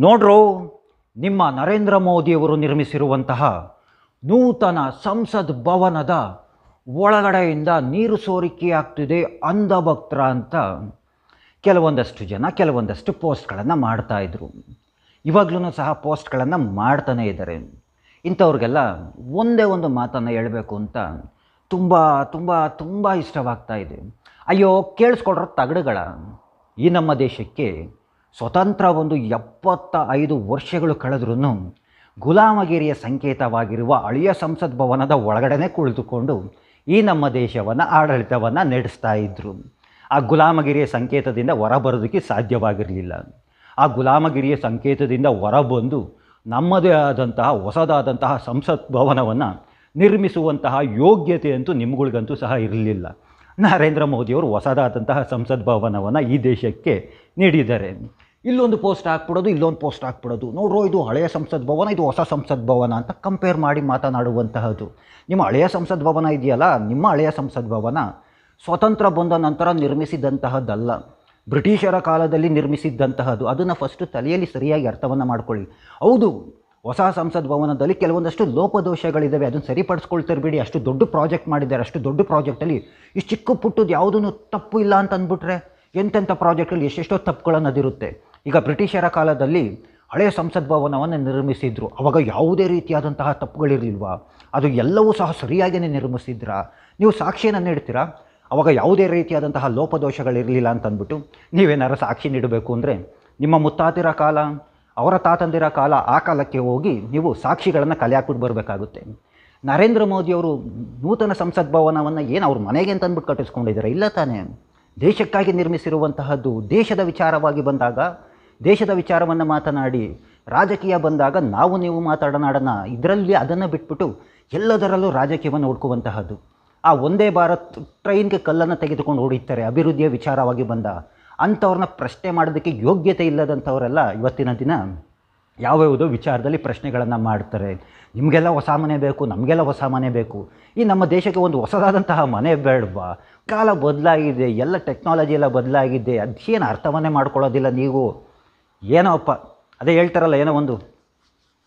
ನೋಡ್ರೋ, ನಿಮ್ಮ ನರೇಂದ್ರ ಮೋದಿಯವರು ನಿರ್ಮಿಸಿರುವಂತಹ ನೂತನ ಸಂಸದ್ ಭವನದ ಒಳಗಡೆಯಿಂದ ನೀರು ಸೋರಿಕೆ ಆಗ್ತಿದೆ, ಅಂಧಭಕ್ತರ ಅಂತ ಕೆಲವೊಂದಷ್ಟು ಜನ, ಕೆಲವೊಂದಷ್ಟು ಪೋಸ್ಟ್ಗಳನ್ನು ಮಾಡ್ತಾಯಿದ್ರು ಇವಾಗಲೂ ಸಹ ಪೋಸ್ಟ್ಗಳನ್ನು ಮಾಡ್ತಾನೇ ಇದ್ದಾರೆ. ಇಂಥವ್ರಿಗೆಲ್ಲ ಒಂದೇ ಒಂದು ಮಾತನ್ನು ಹೇಳಬೇಕು ಅಂತ ತುಂಬ ತುಂಬ ತುಂಬ ಇಷ್ಟವಾಗ್ತಾ ಇದೆ. ಅಯ್ಯೋ, ಕೇಳಿಸ್ಕೊಡ್ರೋ ತಗಡುಗಳ. ಈ ನಮ್ಮ ದೇಶಕ್ಕೆ ಸ್ವತಂತ್ರ ಒಂದು ಎಪ್ಪತ್ತ ಐದು ವರ್ಷಗಳು ಕಳೆದ್ರೂ ಗುಲಾಮಗಿರಿಯ ಸಂಕೇತವಾಗಿರುವ ಅಳಿಯ ಸಂಸತ್ ಭವನದ ಒಳಗಡೆನೆ ಕುಳಿತುಕೊಂಡು ಈ ನಮ್ಮ ದೇಶವನ್ನು ಆಡಳಿತವನ್ನು ನಡೆಸ್ತಾ ಇದ್ದರು ಆ ಗುಲಾಮಗಿರಿಯ ಸಂಕೇತದಿಂದ ಹೊರಬರೋದಕ್ಕೆ ಸಾಧ್ಯವಾಗಿರಲಿಲ್ಲ. ಆ ಗುಲಾಮಗಿರಿಯ ಸಂಕೇತದಿಂದ ಹೊರಬಂದು ನಮ್ಮದೇ ಆದಂತಹ, ಹೊಸದಾದಂತಹ ಸಂಸತ್ ಭವನವನ್ನು ನಿರ್ಮಿಸುವಂತಹ ಯೋಗ್ಯತೆ ಅಂತೂ ನಿಮ್ಗಳಿಗಂತೂ ಸಹ ಇರಲಿಲ್ಲ. ನರೇಂದ್ರ ಮೋದಿಯವರು ಹೊಸದಾದಂತಹ ಸಂಸತ್ ಭವನವನ್ನು ಈ ದೇಶಕ್ಕೆ ನೀಡಿದ್ದಾರೆ ಇಲ್ಲೊಂದು ಪೋಸ್ಟ್ ಹಾಕ್ಬಿಡೋದು, ಇಲ್ಲೊಂದು ಪೋಸ್ಟ್ ಹಾಕ್ಬಿಡೋದು. ನೋಡ್ರೋ ಇದು ಹಳೆಯ ಸಂಸತ್ ಭವನ, ಇದು ಹೊಸ ಸಂಸತ್ ಭವನ ಅಂತ ಕಂಪೇರ್ ಮಾಡಿ ಮಾತನಾಡುವಂತಹದ್ದು. ನಿಮ್ಮ ಹಳೆಯ ಸಂಸತ್ ಭವನ ಇದೆಯಲ್ಲ, ನಿಮ್ಮ ಹಳೆಯ ಸಂಸತ್ ಭವನ ಸ್ವತಂತ್ರ ಬಂದ ನಂತರ ನಿರ್ಮಿಸಿದಂತಹದ್ದಲ್ಲ. ಬ್ರಿಟಿಷರ ಕಾಲದಲ್ಲಿ ನಿರ್ಮಿಸಿದ್ದಂತಹದ್ದು. ಅದನ್ನು ಫಸ್ಟು ತಲೆಯಲ್ಲಿ ಸರಿಯಾಗಿ ಅರ್ಥವನ್ನು ಮಾಡ್ಕೊಳ್ಳಿ. ಹೌದು, ಹೊಸ ಸಂಸತ್ ಭವನದಲ್ಲಿ ಕೆಲವೊಂದಷ್ಟು ಲೋಪದೋಷಗಳಿದ್ದಾವೆ ಅದನ್ನು ಸರಿಪಡಿಸ್ಕೊಳ್ತಾರೆ ಬಿಡಿ. ಅಷ್ಟು ದೊಡ್ಡ ಪ್ರಾಜೆಕ್ಟ್ ಮಾಡಿದ್ದಾರೆ. ಅಷ್ಟು ದೊಡ್ಡ ಪ್ರಾಜೆಕ್ಟಲ್ಲಿ ಇಷ್ಟು ಚಿಕ್ಕ ಪುಟ್ಟದ್ದು ಯಾವುದೂ ತಪ್ಪು ಇಲ್ಲ ಅಂತ ಅಂದ್ಬಿಟ್ರೆ ಎಂತೆಂಥ ಪ್ರಾಜೆಕ್ಟಲ್ಲಿ ಎಷ್ಟೆಷ್ಟೋ ತಪ್ಪುಗಳನ್ನು ಅದಿರುತ್ತೆ. ಈಗ ಬ್ರಿಟಿಷರ ಕಾಲದಲ್ಲಿ ಹಳೆಯ ಸಂಸತ್ ಭವನವನ್ನು ನಿರ್ಮಿಸಿದ್ರು. ಅವಾಗ ಯಾವುದೇ ರೀತಿಯಾದಂತಹ ತಪ್ಪುಗಳಿರಲಿಲ್ವಾ? ಅದು ಎಲ್ಲವೂ ಸಹ ಸರಿಯಾಗಿಯೇ ನಿರ್ಮಿಸಿದ್ರಾ? ನೀವು ಸಾಕ್ಷಿಯನ್ನು ನೀಡ್ತೀರಾ? ಅವಾಗ ಯಾವುದೇ ರೀತಿಯಾದಂತಹ ಲೋಪದೋಷಗಳಿರಲಿಲ್ಲ ಅಂತಂದ್ಬಿಟ್ಟು ನೀವೇನಾರು ಸಾಕ್ಷಿ ನೀಡಬೇಕು ಅಂದರೆ ನಿಮ್ಮ ಮುತ್ತಾತಿರ ಕಾಲ, ಅವರ ತಾತಂದಿರ ಕಾಲ ಆ ಕಾಲಕ್ಕೆ ಹೋಗಿ ನೀವು ಸಾಕ್ಷಿಗಳನ್ನು ಕಲೆ ಹಾಕ್ಬಿಟ್ಟು ಬರಬೇಕಾಗುತ್ತೆ. ನರೇಂದ್ರ ಮೋದಿಯವರು ನೂತನ ಸಂಸತ್ ಭವನವನ್ನು ಏನು ಅವ್ರ ಮನೆಗೆ ಅಂತಂದ್ಬಿಟ್ಟು ಕಟ್ಟಿಸ್ಕೊಂಡಿದ್ದಾರೆ ಇಲ್ಲ ತಾನೇ. ದೇಶಕ್ಕಾಗಿ ನಿರ್ಮಿಸಿರುವಂತಹದ್ದು ದೇಶದ ವಿಚಾರವಾಗಿ ಬಂದಾಗ ದೇಶದ ವಿಚಾರವನ್ನು ಮಾತನಾಡಿ ರಾಜಕೀಯ ಬಂದಾಗ ನಾವು ನೀವು ಮಾತಾಡೋಣ ಇದರಲ್ಲಿ ಅದನ್ನು ಬಿಟ್ಬಿಟ್ಟು ಎಲ್ಲದರಲ್ಲೂ ರಾಜಕೀಯವನ್ನು ಹುಡ್ಕುವಂತಹದ್ದು. ಆ ಒಂದೇ ಭಾರತ್ ಟ್ರೈನ್ಗೆ ಕಲ್ಲನ್ನು ತೆಗೆದುಕೊಂಡು ಓಡಿತಾರೆ ಅಭಿವೃದ್ಧಿಯ ವಿಚಾರವಾಗಿ ಬಂದ ಅಂಥವ್ರನ್ನ ಪ್ರಶ್ನೆ ಮಾಡೋದಕ್ಕೆ ಯೋಗ್ಯತೆ ಇಲ್ಲದಂಥವರೆಲ್ಲ ಇವತ್ತಿನ ದಿನ ಯಾವ್ಯಾವುದೋ ವಿಚಾರದಲ್ಲಿ ಪ್ರಶ್ನೆಗಳನ್ನು ಮಾಡ್ತಾರೆ. ನಿಮಗೆಲ್ಲ ಹೊಸ ಮನೆ ಬೇಕು, ನಮಗೆಲ್ಲ ಹೊಸ ಮನೆ ಬೇಕು. ಈ ನಮ್ಮ ದೇಶಕ್ಕೆ ಒಂದು ಹೊಸದಾದಂತಹ ಮನೆ ಬೇಡವಾ? ಕಾಲ ಬದಲಾಗಿದೆ, ಎಲ್ಲ ಟೆಕ್ನಾಲಜಿ ಎಲ್ಲ ಬದಲಾಗಿದೆ ಅದೇನು ಅರ್ಥವನ್ನೇ ಮಾಡ್ಕೊಳ್ಳೋದಿಲ್ಲ ನೀವು? ಏನೋಪ್ಪ ಅದೇ ಹೇಳ್ತಾರಲ್ಲ, ಏನೋ ಒಂದು,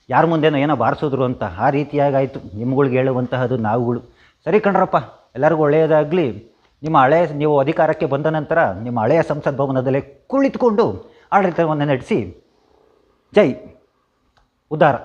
ಯಾರ ಮುಂದೇನೋ ಏನೋ ಬಾರಿಸಿದ್ರು ಅಂತ, ಆ ರೀತಿಯಾಗಾಯಿತು. ನಿಮ್ಗಳಿಗೆ ಹೇಳುವಂತಹದ್ದು ನಾವುಗಳು. ಸರಿ ಕಣ್ರಪ್ಪ, ಎಲ್ಲರಿಗೂ ಒಳ್ಳೆಯದಾಗಲಿ. ನಿಮ್ಮ ಹಳೆಯ ನೀವು ಅಧಿಕಾರಕ್ಕೆ ಬಂದ ನಂತರ ನಿಮ್ಮ ಹಳೆಯ ಸಂಸತ್ ಭವನದಲ್ಲೇ ಕುಳಿತುಕೊಂಡು ಆಡಳಿತವನ್ನು ನಡೆಸಿ. ಜೈ. ಉದ್ಧಾರ.